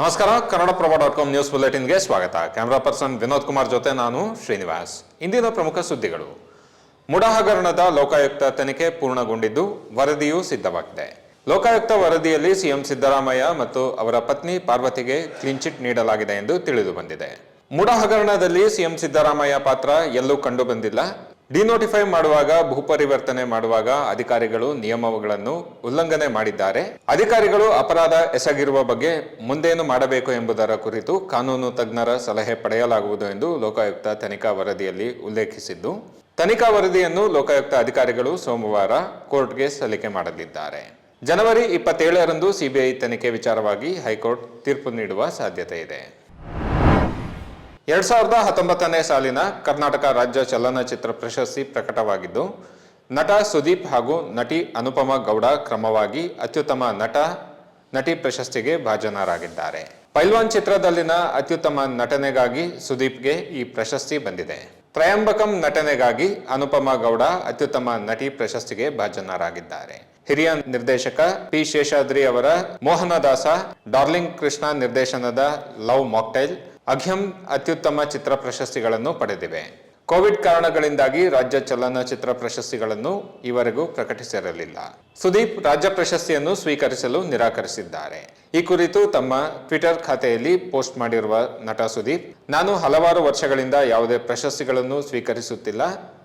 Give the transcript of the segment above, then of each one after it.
ನಮಸ್ಕಾರ Kannadaprabha dot com news ಬುಲೆಟಿನ್ಗೆ ಸ್ವಾಗತ. ಕ್ಯಾಮರಾ ಪರ್ಸನ್ ವಿನೋದ್ ಕುಮಾರ್ ಜೊತೆ ನಾನು ಶ್ರೀನಿವಾಸ್. ಇಂದಿನ ಪ್ರಮುಖ ಸುದ್ದಿಗಳು. ಮುಡ ಹಗರಣದ ಲೋಕಾಯುಕ್ತ ತನಿಖೆ ಪೂರ್ಣಗೊಂಡಿದ್ದು ವರದಿಯೂ ಸಿದ್ಧವಾಗಿದೆ. ಲೋಕಾಯುಕ್ತ ವರದಿಯಲ್ಲಿ ಸಿಎಂ ಸಿದ್ದರಾಮಯ್ಯ ಮತ್ತು ಅವರ ಪತ್ನಿ ಪಾರ್ವತಿಗೆ ಕ್ಲೀನ್ ಚಿಟ್ ನೀಡಲಾಗಿದೆ ಎಂದು ತಿಳಿದು ಬಂದಿದೆ. ಮುಡ ಹಗರಣದಲ್ಲಿ ಸಿಎಂ ಸಿದ್ದರಾಮಯ್ಯ ಪಾತ್ರ ಎಲ್ಲೂ ಕಂಡು ಬಂದಿಲ್ಲ. ಡಿನೋಟಿಫೈ ಮಾಡುವಾಗ ಭೂಪರಿವರ್ತನೆ ಮಾಡುವಾಗ ಅಧಿಕಾರಿಗಳು ನಿಯಮಗಳನ್ನು ಉಲ್ಲಂಘನೆ ಮಾಡಿದ್ದಾರೆ. ಅಧಿಕಾರಿಗಳು ಅಪರಾಧ ಎಸಗಿರುವ ಬಗ್ಗೆ ಮುಂದೇನು ಮಾಡಬೇಕು ಎಂಬುದರ ಕುರಿತು ಕಾನೂನು ತಜ್ಞರ ಸಲಹೆ ಪಡೆಯಲಾಗುವುದು ಎಂದು ಲೋಕಾಯುಕ್ತ ತನಿಖಾ ವರದಿಯಲ್ಲಿ ಉಲ್ಲೇಖಿಸಿದ್ದು, ತನಿಖಾ ವರದಿಯನ್ನು ಲೋಕಾಯುಕ್ತ ಅಧಿಕಾರಿಗಳು ಸೋಮವಾರ ಕೋರ್ಟ್ಗೆ ಸಲ್ಲಿಕೆ ಮಾಡಲಿದ್ದಾರೆ. ಜನವರಿ ಇಪ್ಪತ್ತೇಳರಂದು ಸಿಬಿಐ ತನಿಖೆ ವಿಚಾರವಾಗಿ ಹೈಕೋರ್ಟ್ ತೀರ್ಪು ನೀಡುವ ಸಾಧ್ಯತೆ ಇದೆ. ಎರಡ್ ಸಾವಿರದ ಹತ್ತೊಂಬತ್ತನೇ ಸಾಲಿನ ಕರ್ನಾಟಕ ರಾಜ್ಯ ಚಲನಚಿತ್ರ ಪ್ರಶಸ್ತಿ ಪ್ರಕಟವಾಗಿದ್ದು, ನಟ ಸುದೀಪ್ ಹಾಗೂ ನಟಿ ಅನುಪಮ ಗೌಡ ಕ್ರಮವಾಗಿ ಅತ್ಯುತ್ತಮ ನಟ, ನಟಿ ಪ್ರಶಸ್ತಿಗೆ ಭಾಜನರಾಗಿದ್ದಾರೆ. ಪೈಲ್ವಾನ್ ಚಿತ್ರದಲ್ಲಿನ ಅತ್ಯುತ್ತಮ ನಟನೆಗಾಗಿ ಸುದೀಪ್ಗೆ ಈ ಪ್ರಶಸ್ತಿ ಬಂದಿದೆ. ತ್ರಯಂಬಕಂ ನಟನೆಗಾಗಿ ಅನುಪಮ ಗೌಡ ಅತ್ಯುತ್ತಮ ನಟಿ ಪ್ರಶಸ್ತಿಗೆ ಭಾಜನರಾಗಿದ್ದಾರೆ. ಹಿರಿಯ ನಿರ್ದೇಶಕ ಪಿ ಶೇಷಾದ್ರಿ ಅವರ ಮೋಹನದಾಸ, ಡಾರ್ಲಿಂಗ್ ಕೃಷ್ಣ ನಿರ್ದೇಶನದ ಲವ್ ಮಾಕ್ಟೈಲ್ ಅಘ್ಯಂ ಅತ್ಯುತ್ತಮ ಚಿತ್ರ ಪ್ರಶಸ್ತಿಗಳನ್ನು ಪಡೆದಿವೆ. ಕೋವಿಡ್ ಕಾರಣಗಳಿಂದಾಗಿ ರಾಜ್ಯ ಚಲನಚಿತ್ರ ಪ್ರಶಸ್ತಿಗಳನ್ನು ಈವರೆಗೂ ಪ್ರಕಟಿಸಿರಲಿಲ್ಲ. ಸುದೀಪ್ ರಾಜ್ಯ ಪ್ರಶಸ್ತಿಯನ್ನು ಸ್ವೀಕರಿಸಲು ನಿರಾಕರಿಸಿದ್ದಾರೆ. ಈ ಕುರಿತು ತಮ್ಮ ಟ್ವಿಟರ್ ಖಾತೆಯಲ್ಲಿ ಪೋಸ್ಟ್ ಮಾಡಿರುವ ನಟ ಸುದೀಪ್, ನಾನು ಹಲವಾರು ವರ್ಷಗಳಿಂದ ಯಾವುದೇ ಪ್ರಶಸ್ತಿಗಳನ್ನು ಸ್ವೀಕರಿಸುತ್ತಿಲ್ಲ.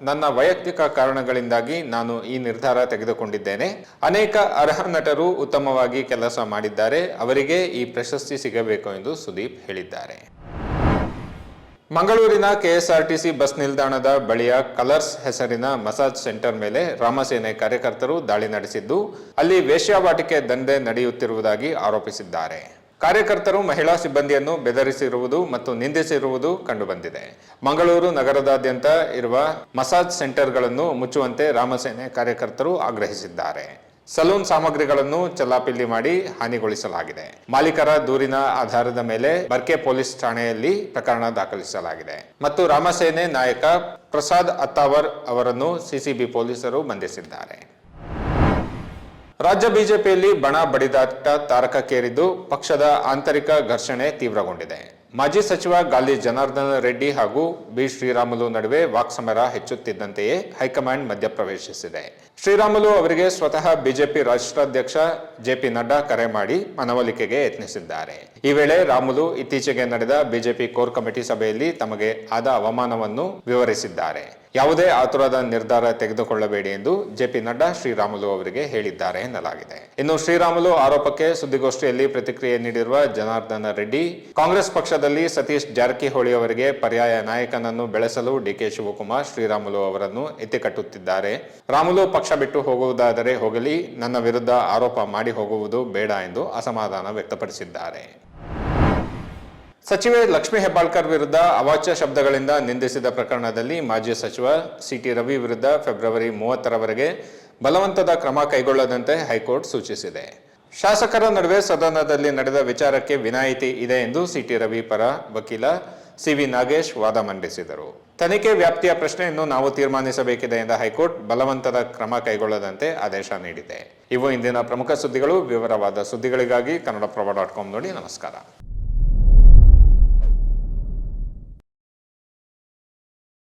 ನನ್ನ ವೈಯಕ್ತಿಕ ಕಾರಣಗಳಿಂದಾಗಿ ನಾನು ಈ ನಿರ್ಧಾರ ತೆಗೆದುಕೊಂಡಿದ್ದೇನೆ. ಅನೇಕ ಅರ್ಹ ನಟರು ಉತ್ತಮವಾಗಿ ಕೆಲಸ ಮಾಡಿದ್ದಾರೆ. ಅವರಿಗೆ ಈ ಪ್ರಶಸ್ತಿ ಸಿಗಬೇಕು ಎಂದು ಸುದೀಪ್ ಹೇಳಿದ್ದಾರೆ. ಮಂಗಳೂರಿನ ಕೆಎಸ್ಆರ್ಟಿಸಿ ಬಸ್ ನಿಲ್ದಾಣದ ಬಳಿಯ ಕಲರ್ಸ್ ಹೆಸರಿನ ಮಸಾಜ್ ಸೆಂಟರ್ ಮೇಲೆ ರಾಮಸೇನೆ ಕಾರ್ಯಕರ್ತರು ದಾಳಿ ನಡೆಸಿದ್ದು, ಅಲ್ಲಿ ವೇಶ್ಯಾವಾಟಿಕೆ ದಂಧೆ ನಡೆಯುತ್ತಿರುವುದಾಗಿ ಆರೋಪಿಸಿದ್ದಾರೆ. ಕಾರ್ಯಕರ್ತರು ಮಹಿಳಾ ಸಿಬ್ಬಂದಿಯನ್ನು ಬೆದರಿಸಿರುವುದು ಮತ್ತು ನಿಂದಿಸಿರುವುದು ಕಂಡುಬಂದಿದೆ. ಮಂಗಳೂರು ನಗರದಾದ್ಯಂತ ಇರುವ ಮಸಾಜ್ ಸೆಂಟರ್ಗಳನ್ನು ಮುಚ್ಚುವಂತೆ ರಾಮಸೇನೆ ಕಾರ್ಯಕರ್ತರು ಆಗ್ರಹಿಸಿದ್ದಾರೆ. ಸಲೂನ್ ಸಾಮಗ್ರಿಗಳನ್ನು ಚಲ್ಲಾಪಿಲ್ಲಿ ಮಾಡಿ ಹಾನಿಗೊಳಿಸಲಾಗಿದೆ. ಮಾಲೀಕರ ದೂರಿನ ಆಧಾರದ ಮೇಲೆ ಬರ್ಕೆ ಪೊಲೀಸ್ ಠಾಣೆಯಲ್ಲಿ ಪ್ರಕರಣ ದಾಖಲಿಸಲಾಗಿದೆ. ಮತ್ತು ರಾಮಸೇನೆ ನಾಯಕ ಪ್ರಸಾದ್ ಅತ್ತಾವರ್ ಅವರನ್ನು ಸಿಸಿಬಿ ಪೊಲೀಸರು ಬಂಧಿಸಿದ್ದಾರೆ. ರಾಜ್ಯ ಬಿಜೆಪಿಯಲ್ಲಿ ಬಣ ಬಡಿದಾಟ ತಾರಕಕ್ಕೇರಿದ್ದು ಪಕ್ಷದ ಆಂತರಿಕ ಘರ್ಷಣೆ ತೀವ್ರಗೊಂಡಿದೆ. ಮಾಜಿ ಸಚಿವ ಗಾಲಿ ಜನಾರ್ದನ ರೆಡ್ಡಿ ಹಾಗೂ ಬಿ ಶ್ರೀರಾಮುಲು ನಡುವೆ ವಾಕ್ಸಮರ ಹೆಚ್ಚುತ್ತಿದ್ದಂತೆಯೇ ಹೈಕಮಾಂಡ್ ಮಧ್ಯಪ್ರವೇಶಿಸಿದೆ. ಶ್ರೀರಾಮುಲು ಅವರಿಗೆ ಸ್ವತಃ ಬಿಜೆಪಿ ರಾಷ್ಟ್ರಾಧ್ಯಕ್ಷ ಜೆಪಿ ನಡ್ಡಾ ಕರೆ ಮಾಡಿ ಮನವೊಲಿಕೆಗೆ ಯತ್ನಿಸಿದ್ದಾರೆ. ಈ ವೇಳೆ ರಾಮುಲು ಇತ್ತೀಚೆಗೆ ನಡೆದ ಬಿಜೆಪಿ ಕೋರ್ ಕಮಿಟಿ ಸಭೆಯಲ್ಲಿ ತಮಗೆ ಆದ ಅವಮಾನವನ್ನು ವಿವರಿಸಿದ್ದಾರೆ. ಯಾವುದೇ ಆತುರದ ನಿರ್ಧಾರ ತೆಗೆದುಕೊಳ್ಳಬೇಡಿ ಎಂದು ಜೆಪಿ ನಡ್ಡಾ ಶ್ರೀರಾಮುಲು ಅವರಿಗೆ ಹೇಳಿದ್ದಾರೆ ಎನ್ನಲಾಗಿದೆ. ಇನ್ನು ಶ್ರೀರಾಮುಲು ಆರೋಪಕ್ಕೆ ಸುದ್ದಿಗೋಷ್ಠಿಯಲ್ಲಿ ಪ್ರತಿಕ್ರಿಯೆ ನೀಡಿರುವ ಜನಾರ್ದನ ರೆಡ್ಡಿ, ಕಾಂಗ್ರೆಸ್ ಪಕ್ಷದಲ್ಲಿ ಸತೀಶ್ ಜಾರಕಿಹೊಳಿ ಅವರಿಗೆ ಪರ್ಯಾಯ ನಾಯಕನನ್ನು ಬೆಳೆಸಲು ಡಿಕೆ ಶಿವಕುಮಾರ್ ಶ್ರೀರಾಮುಲು ಅವರನ್ನು ಎತ್ತಿಕಟ್ಟುತ್ತಿದ್ದಾರೆ. ರಾಮುಲು ಪಕ್ಷ ಬಿಟ್ಟು ಹೋಗುವುದಾದರೆ ಹೋಗಲಿ, ನನ್ನ ವಿರುದ್ಧ ಆರೋಪ ಮಾಡಿ ಹೋಗುವುದು ಬೇಡ ಎಂದು ಅಸಮಾಧಾನ ವ್ಯಕ್ತಪಡಿಸಿದ್ದಾರೆ. ಸಚಿವೆ ಲಕ್ಷ್ಮೀ ಹೆಬ್ಬಾಳ್ಕರ್ ವಿರುದ್ಧ ಅವಾಚ್ಯ ಶಬ್ದಗಳಿಂದ ನಿಂದಿಸಿದ ಪ್ರಕರಣದಲ್ಲಿ ಮಾಜಿ ಸಚಿವ ಸಿಟಿ ರವಿ ವಿರುದ್ಧ ಫೆಬ್ರವರಿ ಮೂವತ್ತರವರೆಗೆ ಬಲವಂತದ ಕ್ರಮ ಕೈಗೊಳ್ಳದಂತೆ ಹೈಕೋರ್ಟ್ ಸೂಚಿಸಿದೆ. ಶಾಸಕರ ನಡುವೆ ಸದನದಲ್ಲಿ ನಡೆದ ವಿಚಾರಕ್ಕೆ ವಿನಾಯಿತಿ ಇದೆ ಎಂದು ಸಿಟಿ ರವಿ ಪರ ವಕೀಲ ಸಿ ವಿ ನಾಗೇಶ್ ವಾದ ಮಂಡಿಸಿದರು. ತನಿಖೆ ವ್ಯಾಪ್ತಿಯ ಪ್ರಶ್ನೆಯನ್ನು ನಾವು ತೀರ್ಮಾನಿಸಬೇಕಿದೆ ಎಂದ ಹೈಕೋರ್ಟ್ ಬಲವಂತದ ಕ್ರಮ ಕೈಗೊಳ್ಳದಂತೆ ಆದೇಶ ನೀಡಿದೆ. ಇವು ಇಂದಿನ ಪ್ರಮುಖ ಸುದ್ದಿಗಳು. ವಿವರವಾದ ಸುದ್ದಿಗಳಿಗಾಗಿ ಕನ್ನಡಪ್ರಭ ಡಾಟ್ ಕಾಮ್ ನೋಡಿ ನಮಸ್ಕಾರ.